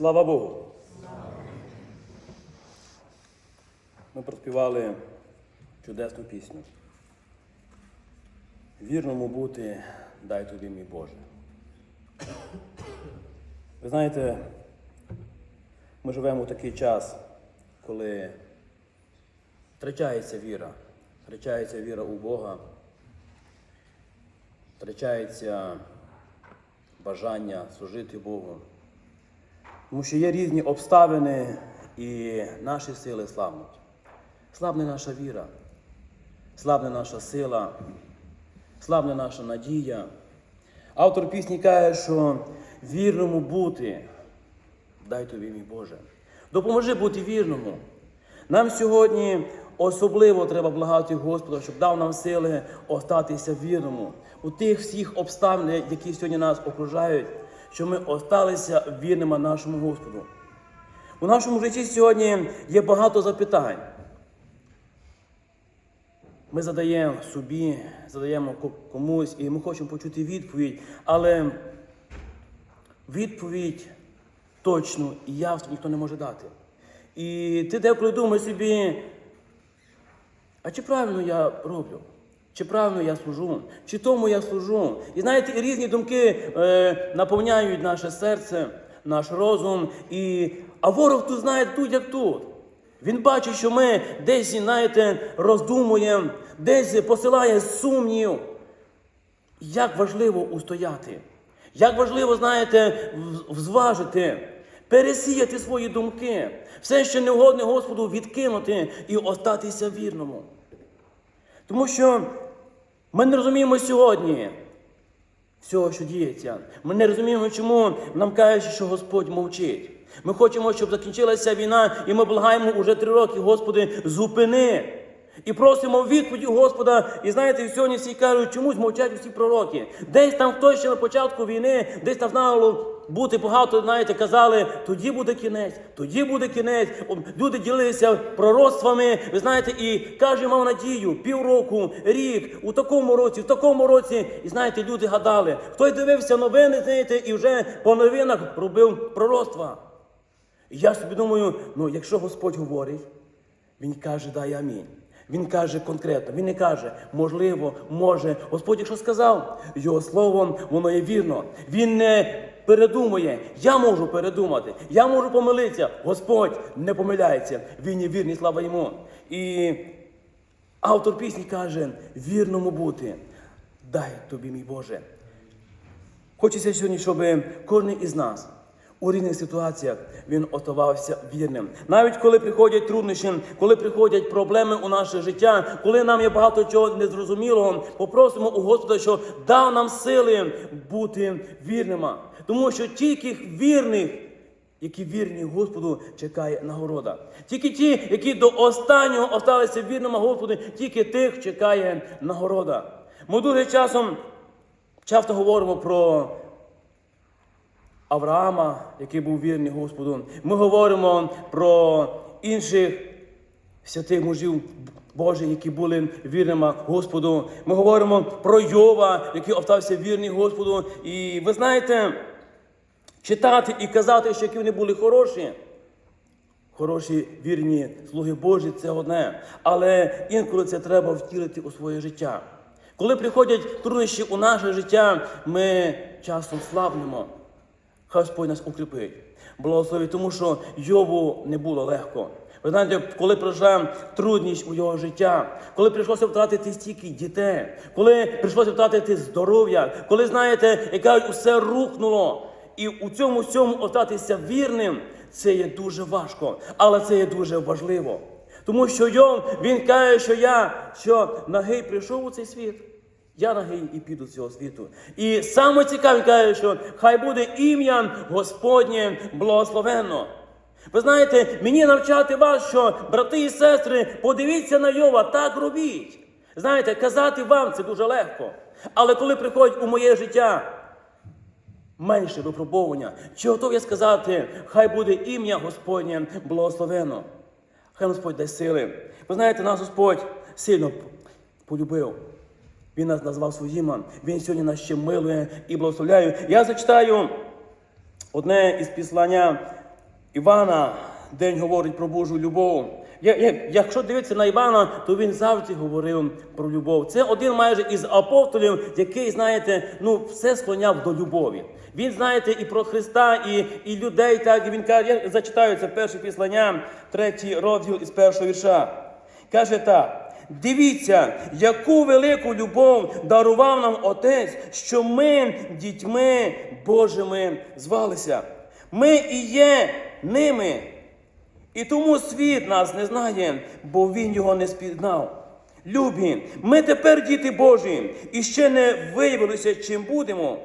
Слава Богу! Ми проспівали чудесну пісню. Вірному бути, дай тобі, мій Боже. Ви знаєте, ми живемо в такий час, коли втрачається віра, втрачається віра у Бога, втрачається бажання служити Богу. Тому що є різні обставини і наші сили слабнуть. Слабне наша віра, слабне наша сила, слабне наша надія. Автор пісні каже, що вірному бути, дай тобі, мій Боже. Допоможи бути вірному. Нам сьогодні особливо треба благати Господа, щоб дав нам сили остатися вірному у тих всіх обставинах, які сьогодні нас окружають, щоб ми осталися вірними нашому Господу. У нашому житті сьогодні є багато запитань. Ми задаємо собі, задаємо комусь, і ми хочемо почути відповідь, але відповідь точну і явно ніхто не може дати. І ти деколи думаєш собі, а чи правильно я роблю? Чи правильно я служу? Чи тому я служу? І знаєте, різні думки е, наповняють наше серце, наш розум. І... А ворог тут знає тут, як тут. Він бачить, що ми десь, знаєте, роздумуємо, десь посилає сумнів. Як важливо устояти, як важливо, знаєте, взважити, пересіяти свої думки, все, що не угодне Господу, відкинути і остатися вірному. Тому що ми не розуміємо сьогодні всього, що діється. Ми не розуміємо, чому нам кажуть, що Господь мовчить. Ми хочемо, щоб закінчилася війна, і ми благаємо уже три роки, Господи, зупини. І просимо відповіді Господа. І знаєте, сьогодні всі кажуть, чомусь мовчать усі пророки. Десь там хтось ще на початку війни, десь там знало бути багато, знаєте, казали, тоді буде кінець, тоді буде кінець. Люди ділилися пророцтвами, ви знаєте, і кожен мав надію, півроку, рік, у такому році, в такому році. І знаєте, люди гадали. Хтось дивився новини, знаєте, і вже по новинах робив пророцтва. І я собі думаю, ну якщо Господь говорить, Він каже, дай амінь. Він каже конкретно, він не каже, можливо, може. Господь, якщо сказав, його словом, воно є вірно. Він не передумує. Я можу передумати, я можу помилитися. Господь не помиляється. Він є вірний, слава йому. І автор пісні каже: вірному бути. Дай тобі, мій Боже. Хочеться сьогодні, щоб кожен із нас у різних ситуаціях він оставався вірним. Навіть коли приходять труднощі, коли приходять проблеми у наше життя, коли нам є багато чого незрозумілого, попросимо у Господа, що дав нам сили бути вірними. Тому що тільки вірних, які вірні Господу, чекає нагорода. Тільки ті, які до останнього осталися вірними Господу, тільки тих чекає нагорода. Ми дуже часом часто говоримо про Авраама, який був вірний Господу. Ми говоримо про інших святих мужів Божих, які були вірними Господу. Ми говоримо про Йова, який остався вірний Господу. І ви знаєте, читати і казати, що які вони були хороші. Хороші вірні слуги Божі це одне. Але інколи це треба втілити у своє життя. Коли приходять труднощі у наше життя, ми часом слабнемо. Господь нас укріпить. Благословить, тому що Йову не було легко. Ви знаєте, коли прийшла трудність у його життя, коли прийшлося втратити стільки дітей, коли прийшлося втратити здоров'я, коли, знаєте, як кажуть, усе рухнуло, і у цьому всьому остатися вірним, це є дуже важко, але це є дуже важливо. Тому що Йов, він каже, що я що нагий прийшов у цей світ. Я нагий і піду з цього світу. І саме цікаве каже, що хай буде ім'я Господнє благословенно. Ви знаєте, мені навчати вас, що брати і сестри, подивіться на Йова, так робіть. Знаєте, казати вам це дуже легко. Але коли приходить у моє життя менше випробовування, чи готов я сказати, хай буде ім'я Господнє благословенно. Хай Господь дасть сили. Ви знаєте, нас Господь сильно полюбив. Він нас назвав своїми. Він сьогодні нас ще милує і благословляє. Я зачитаю одне із післання Івана день говорить про Божу любов. Якщо дивитися на Івана, то він завжди говорив про любов. Це один майже із апостолів, який, знаєте, ну все склоняв до любові. Він, знаєте, і про Христа, і, і людей, так і він каже, я зачитаю це перше післання, третій розділ із першого вірша. Каже так: дивіться, яку велику любов дарував нам Отець, що ми дітьми Божими звалися. Ми і є ними. І тому світ нас не знає, бо він його не спізнав. Любі, ми тепер діти Божі, і ще не виявилися, чим будемо.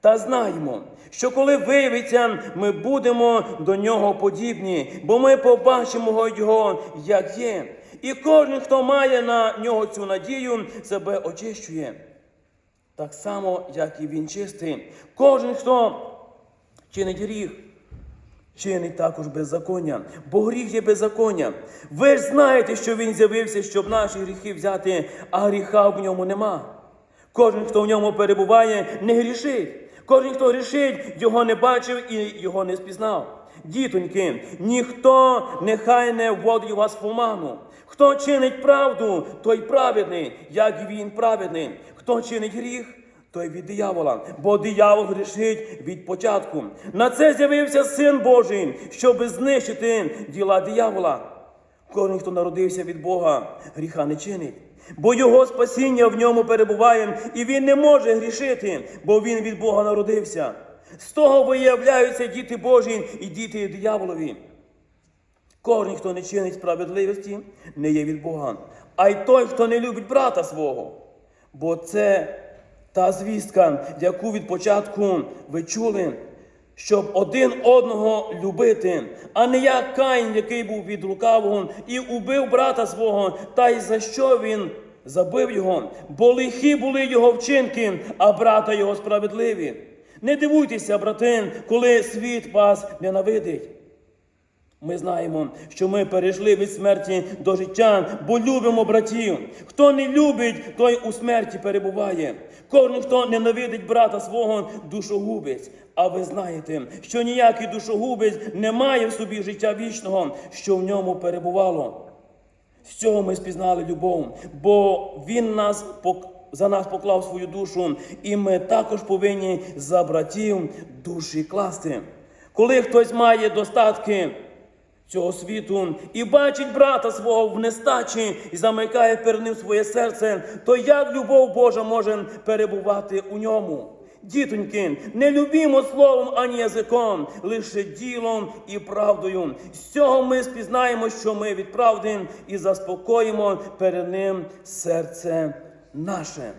Та знаємо, що коли виявиться, ми будемо до нього подібні, бо ми побачимо його, як є. І кожен, хто має на нього цю надію, себе очищує. Так само, як і він чистий. Кожен, хто чинить гріх, чинить також беззаконня, бо гріх є беззаконня. Ви ж знаєте, що він з'явився, щоб наші гріхи взяти, а гріха в ньому нема. Кожен, хто в ньому перебуває, не грішить. Кожен, хто грішить, його не бачив і його не спізнав. Дітоньки, ніхто нехай не вводить вас в оману. Хто чинить правду, той праведний, як і він праведний. Хто чинить гріх, той від диявола, бо диявол грішить від початку. На це з'явився Син Божий, щоб знищити діла диявола. Кожен, хто народився від Бога, гріха не чинить. Бо його спасіння в ньому перебуває, і він не може грішити, бо він від Бога народився. З того виявляються діти Божі і діти дияволові. Кожен, хто не чинить справедливості, не є від Бога, а й той, хто не любить брата свого. Бо це та звістка, яку від початку ви чули, щоб один одного любити, а не як Каїн, який був від лукавого, і убив брата свого, та й за що він забив його, бо лихі були його вчинки, а брата його справедливі. Не дивуйтеся, брати, коли світ вас ненавидить. Ми знаємо, що ми перейшли від смерті до життя, бо любимо братів. Хто не любить, той у смерті перебуває. Кожен, хто ненавидить брата свого, душогубець. А ви знаєте, що ніякий душогубець не має в собі життя вічного, що в ньому перебувало. З цього ми спізнали любов, бо Він нас за нас поклав свою душу, і ми також повинні за братів душі класти. Коли хтось має достатки цього світу і бачить брата свого в нестачі і замикає перед ним своє серце, то як любов Божа може перебувати у ньому? Дітоньки, не любімо словом ані язиком, лише ділом і правдою. З цього ми спізнаємо, що ми від правди і заспокоїмо перед ним серце наше.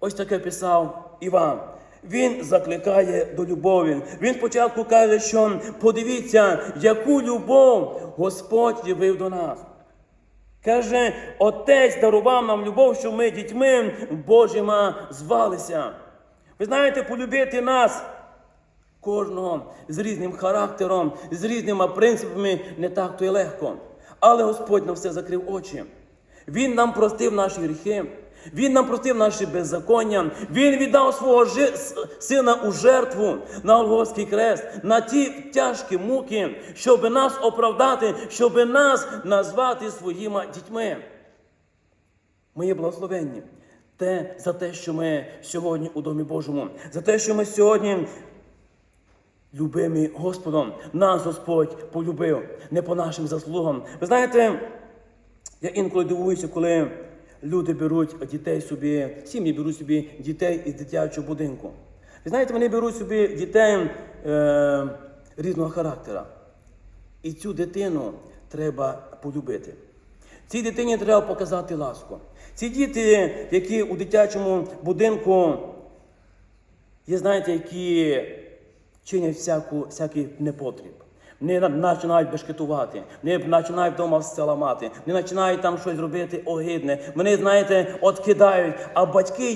Ось таке писав Іван. Він закликає до любові. Він спочатку каже, що подивіться, яку любов Господь явив до нас. Каже, Отець дарував нам любов, що ми дітьми Божими звалися. Ви знаєте, полюбити нас, кожного з різним характером, з різними принципами не так то й легко. Але Господь на все закрив очі. Він нам простив наші гріхи. Він нам простив наші беззаконня. Він віддав свого жи- сина у жертву на Голгофський крест, на ті тяжкі муки, щоб нас оправдати, щоб нас назвати своїми дітьми. Ми є благословенні. Те за те, що ми сьогодні у Домі Божому, за те, що ми сьогодні любимі Господом, нас Господь полюбив не по нашим заслугам. Ви знаєте, я інколи дивуюся, коли люди беруть дітей собі, сім'ї беруть собі дітей із дитячого будинку. Ви знаєте, вони беруть собі дітей е, різного характера. І цю дитину треба полюбити. Цій дитині треба показати ласку. Ці діти, які у дитячому будинку є, знаєте, які чинять всяку, всякий непотріб. На- починають бешкетувати, вони починають вдома все ламати, вони починають там щось робити огидне. Вони, знаєте, от кидають, а батьки,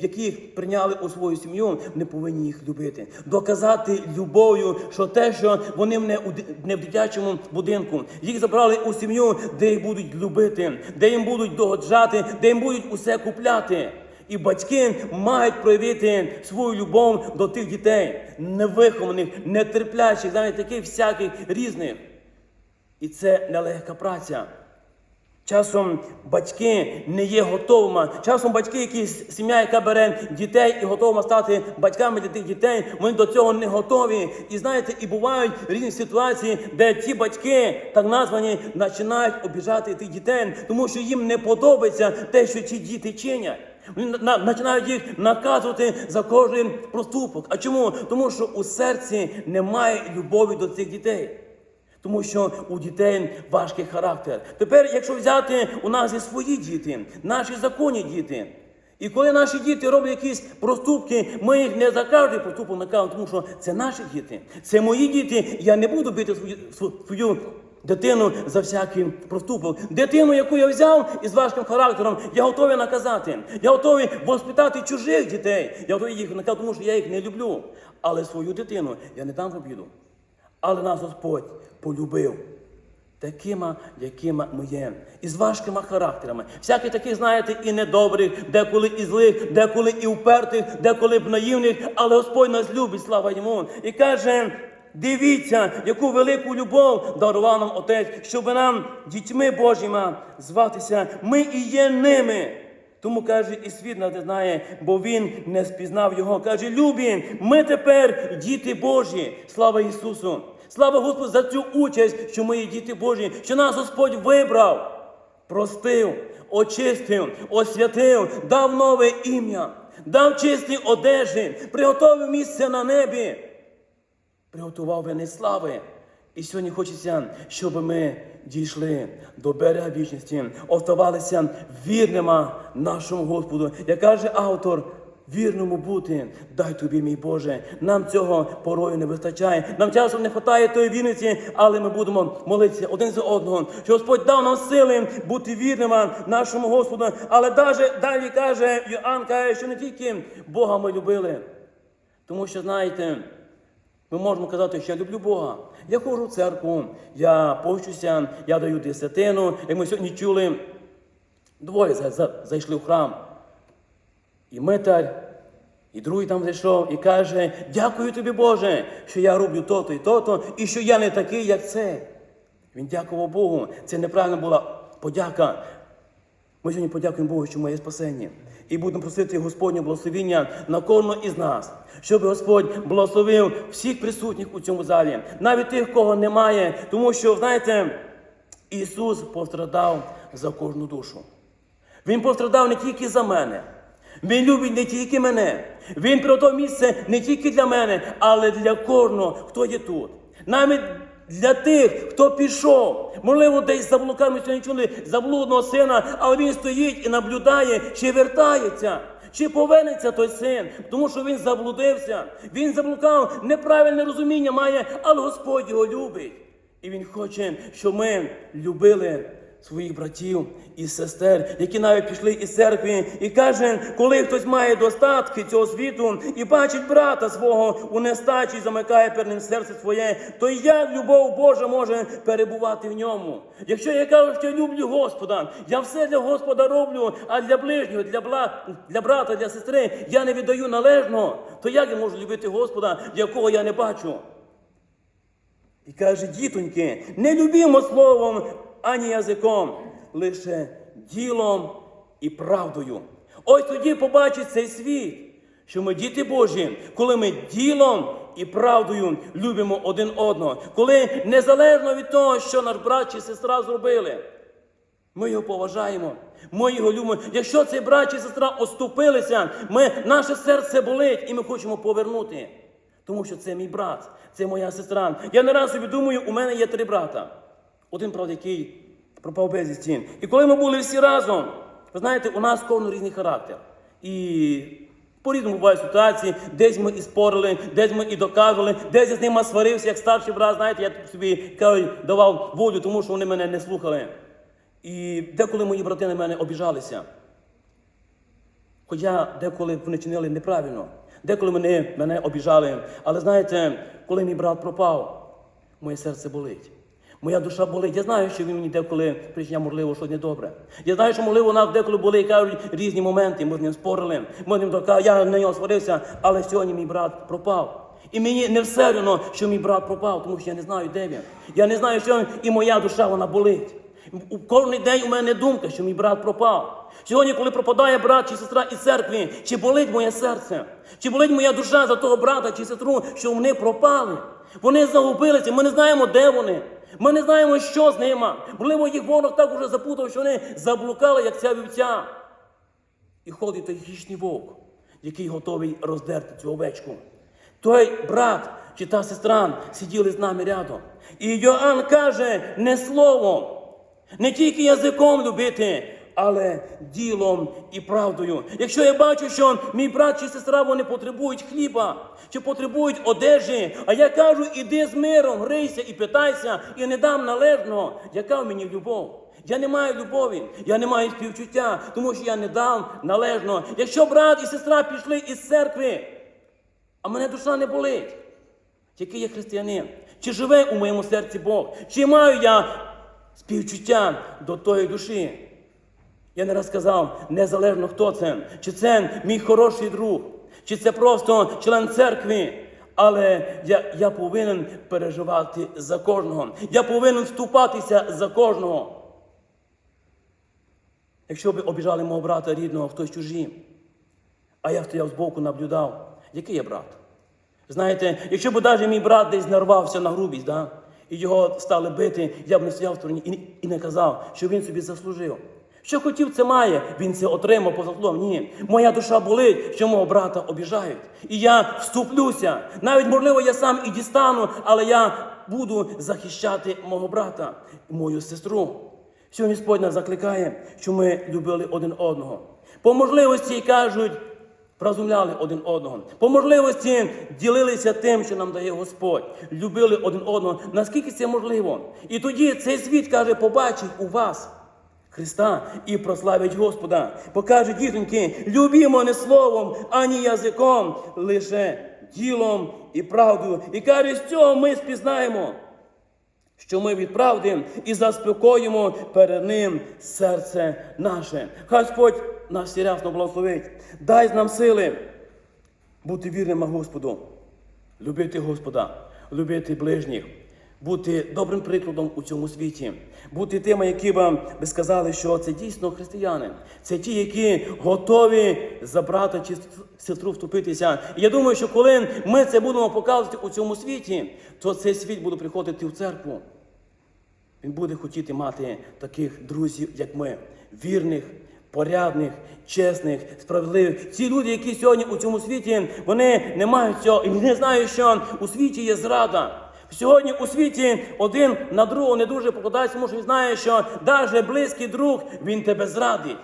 які їх прийняли у свою сім'ю, не повинні їх любити. Доказати любов'ю, що те, що вони не не в дитячому будинку, їх забрали у сім'ю, де їх будуть любити, де їм будуть догоджати, де їм будуть усе купляти. І батьки мають проявити свою любов до тих дітей, невихованих, нетерплячих, знаєте, таких всяких різних. І це нелегка праця. Часом батьки не є готовими. Часом батьки, якісь сім'я, яка бере дітей і готова стати батьками для тих дітей, вони до цього не готові. І знаєте, і бувають різні ситуації, де ті батьки, так названі, починають обіжати тих дітей, тому що їм не подобається те, що ці діти чинять. Починають їх наказувати за кожен проступок. А чому? Тому що у серці немає любові до цих дітей. Тому що у дітей важкий характер. Тепер, якщо взяти у нас є свої діти, наші законні діти. І коли наші діти роблять якісь проступки, ми їх не за кожний проступок наказуємо, тому що це наші діти, це мої діти. Я не буду бити свою, св- свою дитину за всякий проступок. Дитину, яку я взяв із важким характером, я готовий наказати. Я готовий воспитати чужих дітей. Я готовий їх наказати, тому що я їх не люблю. Але свою дитину я не дам в обіду. Але нас Господь полюбив такими, якими ми є, і з важкими характерами. Всяких таких, знаєте, і недобрих, деколи і злих, деколи і упертих, деколи б наївних, але Господь нас любить, слава йому. І каже. Дивіться, яку велику любов дарував нам Отець, щоб нам дітьми Божіми зватися. Ми і є ними. Тому каже, і світ не знає, бо він не спізнав його. Каже, любі, ми тепер діти Божі. Слава Ісусу! Слава Господу за цю участь, що ми є діти Божі, що нас Господь вибрав, простив, очистив, освятив, дав нове ім'я, дав чисті одежі, приготовив місце на небі, приготував вини слави. І сьогодні хочеться, щоб ми дійшли до берега вічності, оставалися вірними нашому Господу. Як каже автор, вірному бути, дай тобі, мій Боже. Нам цього порою не вистачає. Нам часом не вистачає тої вірності, але ми будемо молитися один за одного. Що Господь дав нам сили бути вірними нашому Господу. Але даже, далі каже Йоанн, каже, що не тільки Бога ми любили. Тому що, знаєте, ми можемо казати, що я люблю Бога. Я ходжу в церкву, я пощуся, я даю десятину. Як ми сьогодні чули, двоє за- за- зайшли в храм. І митар, і другий там зайшов і каже: Дякую тобі, Боже, що я роблю то-то і то-то, і що я не такий, як це. Він дякував Богу. Це неправильно була подяка. Ми сьогодні подякуємо Богу, що моє спасення. І будемо просити Господнє благословіння на кожного із нас, щоб Господь благословив всіх присутніх у цьому залі, навіть тих, кого немає, тому що, знаєте, Ісус пострадав за кожну душу. Він пострадав не тільки за мене. Він любить не тільки мене. Він приготував місце не тільки для мене, але для кожного, хто є тут. Навіть для тих, хто пішов. Можливо, десь за блуками сьогодні чули заблудного сина, але він стоїть і наблюдає, чи вертається. Чи повернеться той син, тому що він заблудився, він заблукав, неправильне розуміння має, але Господь його любить. І Він хоче, щоб ми любили своїх братів і сестер, які навіть пішли із церкви, і каже, коли хтось має достатки цього світу і бачить брата свого у нестачі, замикає перед ним серце своє, то як любов Божа може перебувати в ньому? Якщо я кажу, що я люблю Господа, я все для Господа роблю, а для ближнього, для бла, для брата, для сестри я не віддаю належно, то як я можу любити Господа, якого я не бачу? І каже, дітоньки, не любімо словом ані язиком, лише ділом і правдою. Ось тоді побачить цей світ, що ми діти Божі, коли ми ділом і правдою любимо один одного, коли незалежно від того, що наш брат чи сестра зробили, ми його поважаємо, ми його любимо. Якщо цей брат чи сестра оступилися, ми, наше серце болить і ми хочемо повернути. Тому що це мій брат, це моя сестра. Я не раз собі думаю, у мене є три брата. Один, правда, який пропав безвісті. І коли ми були всі разом, ви знаєте, у нас кожен різний характер. І по-різному бувають ситуації, десь ми і спорили, десь ми і доказували, десь я з ними сварився, як старший брат, знаєте, я собі давав волю, тому що вони мене не слухали. І деколи мої брати на мене обіжалися. Хоча деколи вони чинили неправильно, деколи мене, мене обіжали. Але знаєте, коли мій брат пропав, моє серце болить. Моя душа болить. Я знаю, що він мені деколи причиняв, можливо, щось недобре. Я знаю, що, можливо, у нас деколи були кажуть різні моменти. Ми з ним спорили. Ми з ним дока, я на нього сварився, але сьогодні мій брат пропав. І мені не все одно, що мій брат пропав, тому що я не знаю, де він. Я не знаю, що він, і моя душа вона болить. У кожен день у мене думка, що мій брат пропав. Сьогодні, коли пропадає брат чи сестра із церкви, чи болить моє серце, чи болить моя душа за того брата чи сестру, що вони пропали. Вони загубилися, ми не знаємо, де вони. Ми не знаємо, що з ними. Можливо, їх ворог так уже запутав, що вони заблукали, як ця вівця. І ходить той грішний вовк, який готовий роздерти цю овечку. Той брат чи та сестра сиділи з нами рядом. І Йоанн каже не словом, не тільки язиком любити, але ділом і правдою. Якщо я бачу, що мій брат чи сестра вони потребують хліба, чи потребують одежі, а я кажу, іди з миром, грийся і питайся, і не дам належного, яка в мені любов? Я не маю любові, я не маю співчуття, тому що я не дам належного. Якщо брат і сестра пішли із церкви, а мене душа не болить. Який я християнин? Чи живе у моєму серці Бог? Чи маю я співчуття до тої душі? Я не раз сказав, незалежно хто це, чи це мій хороший друг, чи це просто член церкви. Але я, я повинен переживати за кожного. Я повинен вступатися за кожного. Якщо б обіжали мого брата рідного, хтось чужий, а я стояв збоку, наблюдав, який я брат? Знаєте, якщо б навіть мій брат десь нарвався на грубість, да, і його стали бити, я б не стояв в стороні і, і не казав, що він собі заслужив. Що хотів, це має, він це отримав по заслугам. Ні. Моя душа болить, що мого брата обіжають. І я вступлюся. Навіть, можливо, я сам і дістану, але я буду захищати мого брата мою сестру. Сьогодні Господь нас закликає, що ми любили один одного. По можливості кажуть, Вразумляли один одного. По можливості ділилися тим, що нам дає Господь. Любили один одного. Наскільки це можливо? І тоді цей світ каже, побачить у вас Христа і прославить Господа. Покаже дітоньки, любімо не словом, ані язиком, лише ділом і правдою. І каже, з цього ми спізнаємо. Що ми від правди і заспокоїмо перед ним серце наше. Господь нас всі рясно благословить. Дай нам сили бути вірними Господу, любити Господа, любити ближніх, бути добрим прикладом у цьому світі, бути тими, які вам би сказали, що це дійсно християни. Це ті, які готові за брата чи сестру вступитися. І я думаю, що коли ми це будемо показувати у цьому світі, то цей світ буде приходити в церкву. Він буде хотіти мати таких друзів, як ми, вірних, порядних, чесних, справедливих. Ці люди, які сьогодні у цьому світі, вони не мають цього і не знають, що у світі є зрада. Сьогодні у світі один на другого не дуже покладається, тому що він знає, що навіть близький друг він тебе зрадить.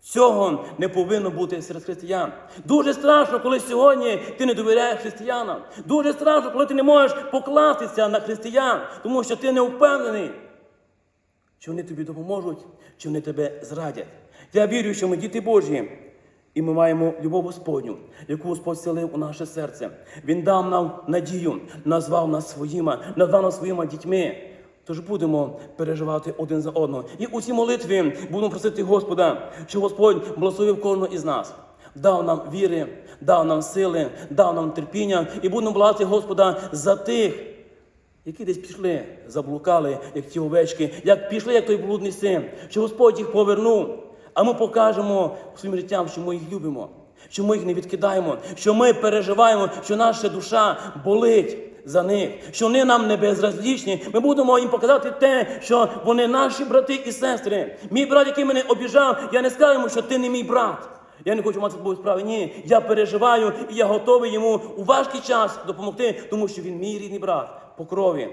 Цього не повинно бути серед християн. Дуже страшно, коли сьогодні ти не довіряєш християнам. Дуже страшно, коли ти не можеш покластися на християн, тому що ти не впевнений, чи вони тобі допоможуть, чи вони тебе зрадять. Я вірю, що ми діти Божі, і ми маємо любов Господню, яку Господь селив у наше серце. Він дав нам надію, назвав нас своїми, назвав нас своїми дітьми. Тож будемо переживати один за одного. І у цій молитві будемо просити Господа, щоб Господь благословив кожного із нас, дав нам віри, дав нам сили, дав нам терпіння, і будемо благати Господа за тих, які десь пішли, заблукали, як ті овечки, як пішли, як той блудний син, що Господь їх повернув. А ми покажемо своїм життям, що ми їх любимо, що ми їх не відкидаємо, що ми переживаємо, що наша душа болить за них, що вони нам не безразлічні. Ми будемо їм показати те, що вони наші брати і сестри. Мій брат, який мене обіжав, я не скажу йому, що ти не мій брат. Я не хочу мати з справи. Ні, я переживаю і я готовий йому у важкий час допомогти, тому що він мій рідний брат по крові.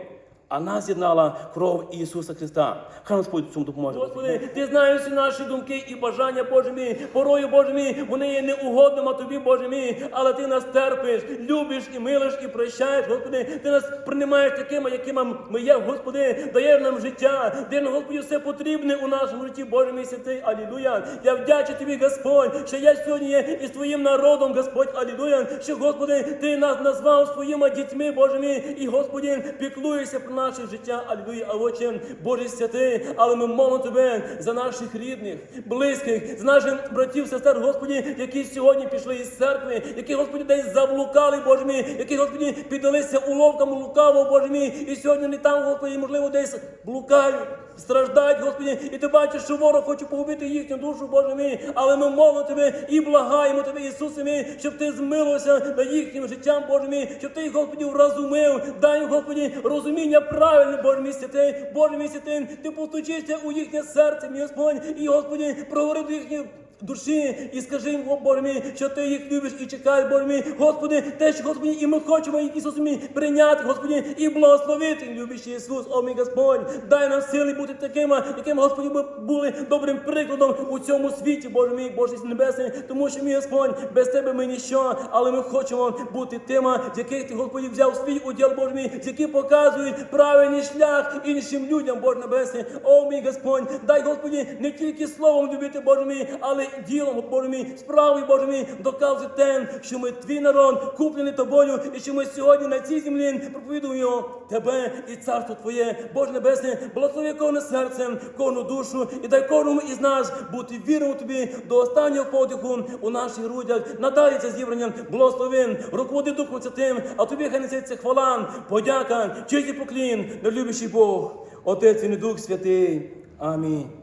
А нас з'єднала кров Ісуса Христа. Хай Господь цьому допоможе. Господи, ти знаєш всі наші думки і бажання, Боже мій. Порою, Боже мій, вони є неугодними тобі, Боже мій, але ти нас терпиш, любиш і милиш, і прощаєш, Господи. Ти нас приймаєш такими, якими ми є, Господи, даєш нам життя, де нам, Господи, все потрібне у нашому житті, Боже мій святий, Алілуя. Я вдячний тобі, Господь, що я сьогодні є із твоїм народом, Господь, Алілуя. Що, Господи, ти нас назвав своїми дітьми, Боже мій, і Господи, піклуєшся про нас. Наше життя, алілуя, а Отче, Боже святий, але ми молимо Тебе за наших рідних, близьких, за наших братів, сестер, Господі, які сьогодні пішли із церкви, які, Господі, десь заблукали, Боже мій, які, Господі, піддалися уловкам лукавого, Боже мій, і сьогодні не там, Господи, можливо, десь блукають, страждають, Господі, і ти бачиш, що ворог хоче погубити їхню душу, Боже мій, але ми молимо Тебе і благаємо Тебе, Ісусе мій, щоб Ти змилився над їхнім життям, Боже мій, щоб Ти Господі, вразумив, дай Господі, розуміння правильне, Боже мій святий, Боже мій святий, Ти постучися у їхнє серце, мій Господь, і, Господі, проговори до їхніх душі і скажи їм, о, Боже мій, що ти їх любиш і чекаєш, Боже мій, Господи, те, що Господи, і ми хочемо їх, Ісус мій, прийняти, Господи, і благословити, любящий Ісус, о мій Господь, дай нам сили бути такими, якими, Господи, ми були добрим прикладом у цьому світі, Боже мій, Боже Небесний, тому що, мій Господь, без Тебе ми ніщо, але ми хочемо бути тими, з яких Ти, Господи, взяв свій уділ, Боже мій, які показують правильний шлях іншим людям, Боже Небесний, о мій Господь, дай, Господи, не тільки словом любити, Боже мій, але ділом, Боже мій, справою, Боже мій, доказує те, що ми твій народ, куплений тобою, і що ми сьогодні на цій землі проповідуємо Тебе і царство Твоє, Боже Небесне, благослови кожне серце, кожну душу, і дай кожному із нас бути вірним Тобі до останнього подиху у наших грудях. Надалі це зібрання, благослови, руководи Духом Святим, а тобі хай несеться хвала, подяка, честь і поклін, любящий Бог, Отець і Дух Святий. Амінь.